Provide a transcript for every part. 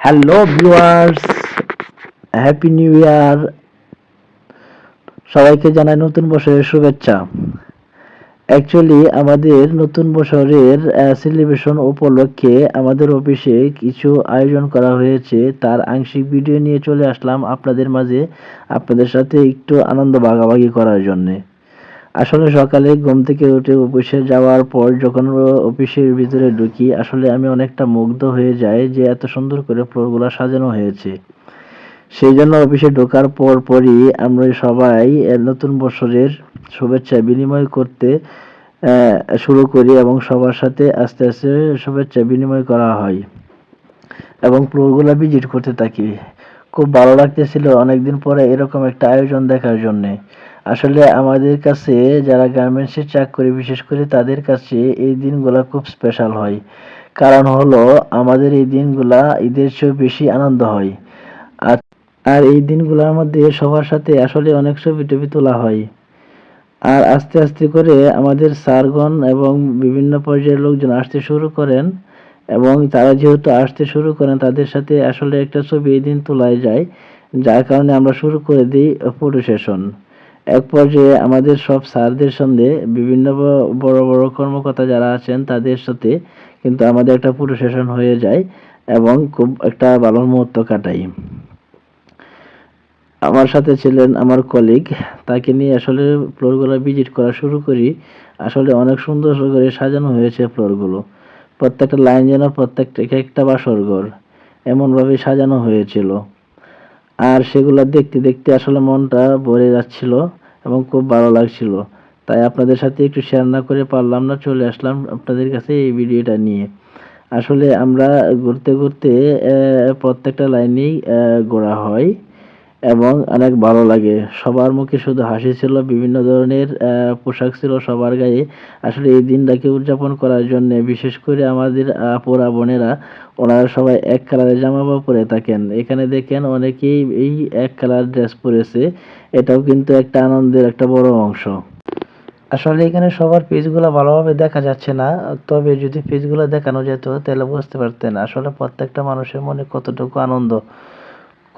Hello viewers happy new year সবাইকে জানাই নতুন বছরের শুভেচ্ছা। অ্যাকচুয়ালি আমাদের নতুন বছরের সেলিব্রেশন উপলক্ষে আমাদের অফিসে কিছু আয়োজন করা হয়েছে। তার আংশিক ভিডিও নিয়ে চলে আসলাম আপনাদের মাঝে, আপনাদের সাথে একটু আনন্দ ভাগাভাগি করার জন্যে। আসলে সকালে ঘুম থেকে উঠে অফিসে যাওয়ার পর যখন অফিসের ভিতরে ঢুকি, আসলে আমি অনেকটা মুগ্ধ হয়ে যাই যে এত সুন্দর করে ফ্লোরগুলো সাজানো হয়েছে। সেই জন্য অফিসে ঢোকার পর পরই আমরা সবাই নতুন বছরের শুভেচ্ছা বিনিময় করতে শুরু করি এবং সবার সাথে আস্তে আস্তে শুভেচ্ছা বিনিময় করা হয় এবং ফ্লোরগুলো ভিজিট করতে থাকি। খুব ভালো লাগতেছিল অনেকদিন পরে এরকম একটা আয়োজন দেখার জন্যে। আসলে আমাদের কাছে যারা গার্মেন্টসে চাকরি, বিশেষ করে তাদের কাছে এই দিনগুলা খুব স্পেশাল হয়। কারণ হলো আমাদের এই দিনগুলা ঈদের চেয়েও বেশি আনন্দ হয়। আর আর এই দিনগুলোর মধ্যে সবার সাথে আসলে অনেক ছবি টবি তোলা হয়। আর আস্তে আস্তে করে আমাদের স্যারগণ এবং বিভিন্ন পর্যায়ের লোকজন আসতে শুরু করেন এবং তারা যেহেতু আসতে শুরু করেন, তাদের সাথে আসলে একটা ছবি এই দিন তোলাই যায়। যার কারণে আমরা শুরু করে দিই ফটো সেশন এক পর্যায়ে আমাদের সব স্যারদের সঙ্গে বিভিন্ন বড় বড় কর্মকর্তা যারা আছেন তাদের সাথে কিন্তু আমাদের একটা পুরো সেশন হয়ে যায় এবং খুব একটা ভালো মুহূর্ত কাটাই। আমার সাথে ছিলেন আমার কলিগ তাকে নিয়ে আসলে ফ্লোরগুলো ভিজিট করা শুরু করি। আসলে অনেক সুন্দর করে সাজানো হয়েছে ফ্লোরগুলো প্রত্যেকটা লাইন যেন প্রত্যেকটা একটা বাসর ঘর এমনভাবে সাজানো হয়েছিল। আর সেগুলো দেখতে দেখতে আসলে মনটা ভরে যাচ্ছিল এবং খুব ভালো লাগছিল। তাই আপনাদের সাথে একটু শেয়ার না করে পারলাম না, চলে আসলাম আপনাদের কাছে এই ভিডিওটা নিয়ে। আসলে আমরা ঘুরতে ঘুরতে প্রত্যেকটা লাইনেই ঘোরা হয়। এবং অনেক ভালো লাগে। সবার মুখে শুধু হাসি ছিল, বিভিন্ন ধরনের পোশাক ছিল সবার গায়ে। আসলে এই দিনটাকে উদযাপন করার জন্য, বিশেষ করে আমাদের আপুরা বোনেরা, ওনারা সবাই এক কালারের জামা পরে থাকেন। এখানে দেখেন অনেকেই এই এক কালার ড্রেস পরেছে। এটাও কিন্তু একটা আনন্দের একটা বড় অংশ। আসলে এখানে সবার পেজগুলো ভালোভাবে দেখা যাচ্ছে না। তবে যদি পেজগুলো দেখানো যেত, তাহলে বুঝতে পারতেন আসলে প্রত্যেকটা মানুষের মনে কতটুকু আনন্দ।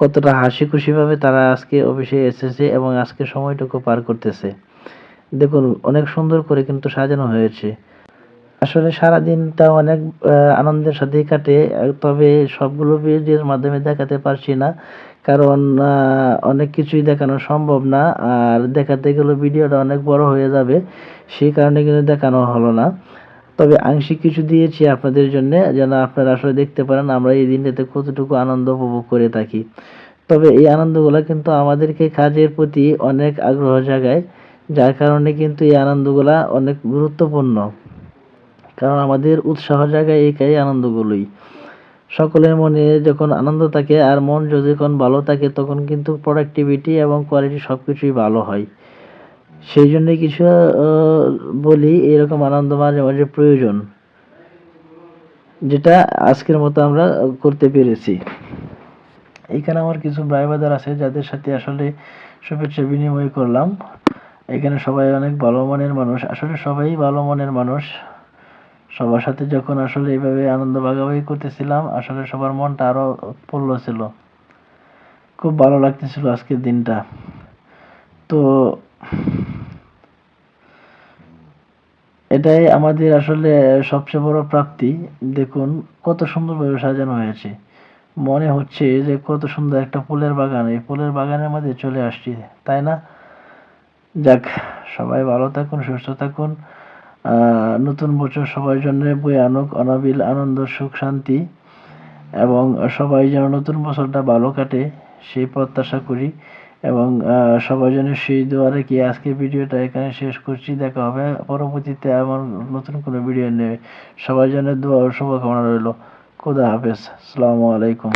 কতটা হাসি খুশিভাবে তারা আজকে অফিসে এসেছে এবং আজকে সময়টুকু পার করতেছে। দেখুন, অনেক সুন্দর করে কিন্তু সাজানো হয়েছে। আসলে সারাদিনটা অনেক আনন্দের সাথেই কাটে, তবে সবগুলো ভিডিওর মাধ্যমে দেখাতে পারছি না, কারণ অনেক কিছুই দেখানো সম্ভব না, আর দেখাতে গেলে ভিডিওটা অনেক বড় হয়ে যাবে, সেই কারণে কিন্তু দেখানো হলো না। তবে আংশিক কিছু দিয়েছি আপনাদের জন্য, যেন আপনারা আসলে দেখতে পারেন আমরা এই দিনটাতে কতটুকু আনন্দ উপভোগ করে থাকি। তবে এই আনন্দগুলো কিন্তু আমাদেরকে কাজের প্রতি অনেক আগ্রহ জাগায়, যার কারণে কিন্তু এই আনন্দগুলা অনেক গুরুত্বপূর্ণ। কারণ আমাদের উৎসাহ জায়গায় এই আনন্দগুলোই। সকলের মনে যখন আনন্দ থাকে আর মন যখন ভালো থাকে, তখন কিন্তু প্রোডাক্টিভিটি এবং কোয়ালিটি সব কিছুই ভালো হয়। সেই জন্যে কিছু বলি, এরকম আনন্দ মাঝে মাঝে প্রয়োজন, যেটা আজকের মতো আমরা করতে পেরেছি। এখানে আমার কিছু ভাই বাজার আছে, যাদের সাথে আসলে শুভেচ্ছা বিনিময় করলাম। এখানে সবাই অনেক ভালো মনের মানুষ। আসলে সবাই ভালো মনের মানুষ। সবার সাথে যখন আসলে এইভাবে আনন্দ ভাগাভাগি করতেছিলাম, আসলে সবার মনটা আরও উৎফুল্ল ছিল। খুব ভালো লাগতেছিল আজকের দিনটা। তো এটাই আমাদের আসলে সবচেয়ে বড় প্রাপ্তি। দেখুন, কত সুন্দরভাবে সাজানো হয়েছে। মনে হচ্ছে যে কত সুন্দর একটা ফুলের বাগান। এই ফুলের বাগানের মধ্যে চলে আসছি, তাই না? যাক, সবাই ভালো থাকুন, সুস্থ থাকুন। নতুন বছর সবার জন্য বই আনুক, অনাবিল আনন্দ, সুখ, শান্তি। এবং সবাই যেন নতুন বছরটা ভালো কাটে, সেই প্রত্যাশা করি। এবং সবার জন্য সেই দোয়া রেখে আজকে ভিডিওটা এখানে শেষ করছি। দেখা হবে পরবর্তীতে আমার নতুন কোনো ভিডিও নেবে সবার জন্য দোয়া ও শুভকামনা রইল। খুদা হাফেজ। আসসালামু আলাইকুম।